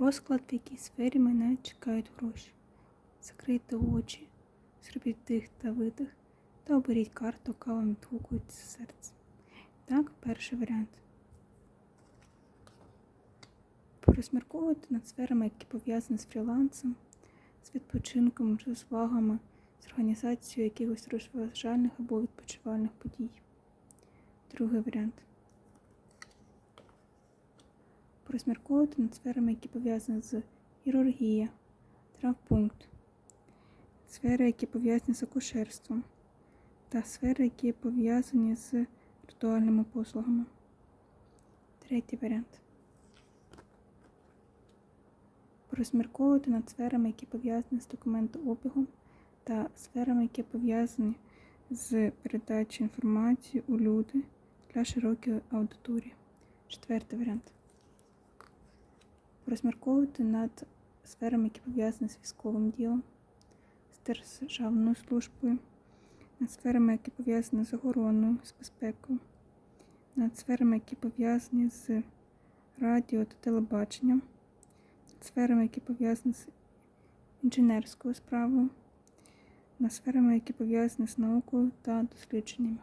Розклад, в якій сфері мене чекають гроші. Закрийте очі, зробіть дих та видих та оберіть карту, яка вам відгукується серце. Так, перший варіант. Порозмірковуйте над сферами, які пов'язані з фрілансом, з відпочинком, з розвагами, з організацією якихось розважальних або відпочивальних подій. Другий варіант. Порозмірковуйте над сферами, які пов'язані з хірургія, травмпункт, сфери, які пов'язані з акушерством, та сфери, які пов'язані з ритуальними послугами. Третій варіант. Порозмірковуйте над сферами, які пов'язані з документообігом та сферами, які пов'язані з передачею інформації у люди для широкої аудиторії. Четвертий варіант. Порозмірковуйте над сферами, які пов'язані з військовим ділом, з державною службою, над сферами, які пов'язані з охороною, з безпекою, над сферами, які пов'язані з радіо та телебаченням, над сферами, які пов'язані з інженерською справою, над сферами, які пов'язані з наукою та дослідженнями.